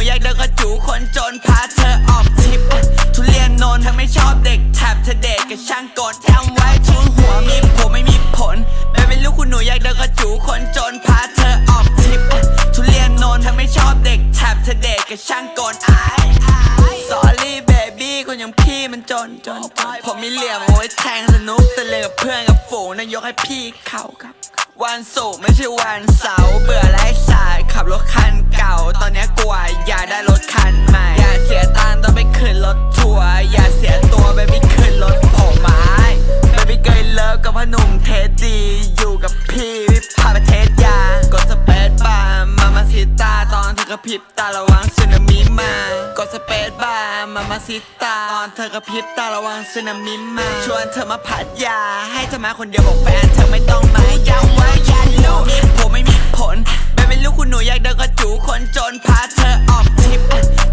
ูอยากเดินกระจูคนจนพาเธอออกทริปทุเรียนนนเธอไม่ชอบเด็กแถบเธอเด็กกับช่างโกดแถมไว้ทุนหัวมีผัวไม่มีผลแม่เป็นลูกคุณหนูอยากเดินกระจูคนจนพาเธอออกทริปทุเรียนนนเธอไม่ชอบเด็กแถบเธอเด็กกับช่างโกดไอ้สอรี่เบบี้คนอย่างพี่มันจนจนผมมีเหลี่ยมโอ้ยแทงสนุกแต่เล่นกับเพื่อนกับฝูงนายกให้พี่เขาครับวันศุกร์ไม่ใช่วันเสาร์เบื่อไร้สายขับรถคัน ตอนนี้กว่าอยากได้รถคันใหม่ อย่าเสียตังค์ต้องไปขึ้นรถทัวร์อย่าเสียตัวไปไม่ขึ้นรถผมไม้ไปไปเกยเลิฟกับพ่อหนุ่มเทสดี อยู่กับพี่วิพาประเทศยากดสเปซบาร์มามาซิตาตอนเธอกระพริบตาระวังสึนามิมากดสเปซบาร์มามาซิตาตอนเธอกระพริบตาระวังสึนามิมาชวนเธอมาพัทยา ให้เธอมาคนเดียวบอกแฟนเธอไม่ต้องาเธอออกทริป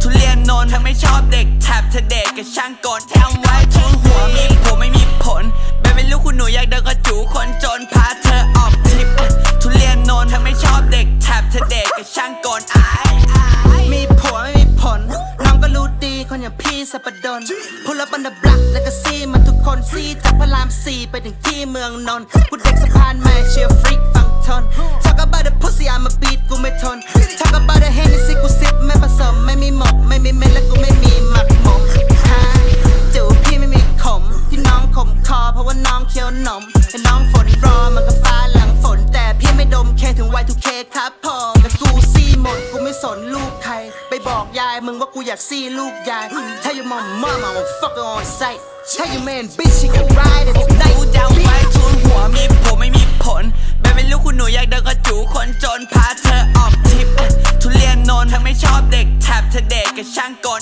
ทุเรียนนนท์เธอไม่ชอบเด็กแถบเธอเด็กกับช่างโกนแถมไว้ทุนหัวมีผมไม่มีผลไม่เป็นลูกคุณหนูอยากเดินกระจูคนจนพาเธอออกทริปทุเรียนนนท์เธอไม่ชอบเด็กแถบเธอเด็กกับช่างโกนอายอมีผัวไม่มีผลน้องก็รู้ดีคนอย่างพี่สัปดนพูดแล้วบันดาบลักแล้วก็ซี่มาทุกคนซีจากพระรามสี่ไปถึงที่เมืองนนท์พูดเด็กสะพานใหม่เชียร์ฟรีกฟังทน Talk about the pussy เคี้ยวนมไอ้น้องฝนรอมันก็ฟ้าหลังฝน แต่พี่ไม่ดมเคถึง Y2K คครับพอแต่กูซี่หมดกูไม่สนลูกใคร ไปบอกยายมึงว่ากูอยากซี่ลูกยาย Tell your mom mom I'm a fucker on sight Tell your man bitch she can ride it กู tonight จะไว้ทุนหัวมีผมไม่มีผลไม่เป็นลูกคุณหนูอยากเดินกระจูคนจนพาเธอออกทริปทุเรียนนนท์เธอไม่ชอบเด็กแถบเธอเด็กกับช่างโกน